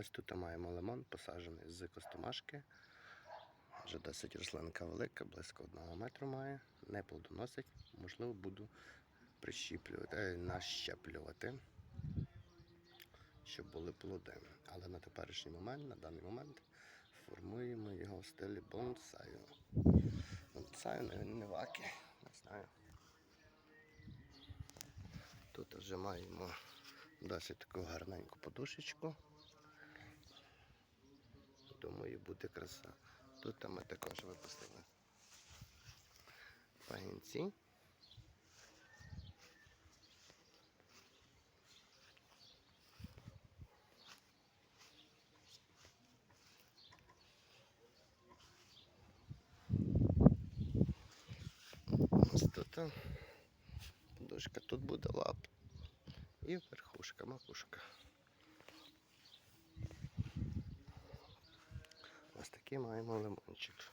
Ось тут маємо лимон, посаджений з костомашки. Вже досить рослинка велика, близько одного метру має. Не плодоносить, можливо, буду прищіплювати, е, нащеплювати, щоб були плоди. Але на теперішній момент, на даний момент, формуємо його в стилі бонсаю. Бонсаю, не, ваки, не знаю. Тут вже маємо досить таку гарненьку подушечку. Думаю, буде краса. Тут ми також випустили пагінці. Ось тут подушка, тут буде лап. І верхушка, макушка. Ось такий маємо лимончик.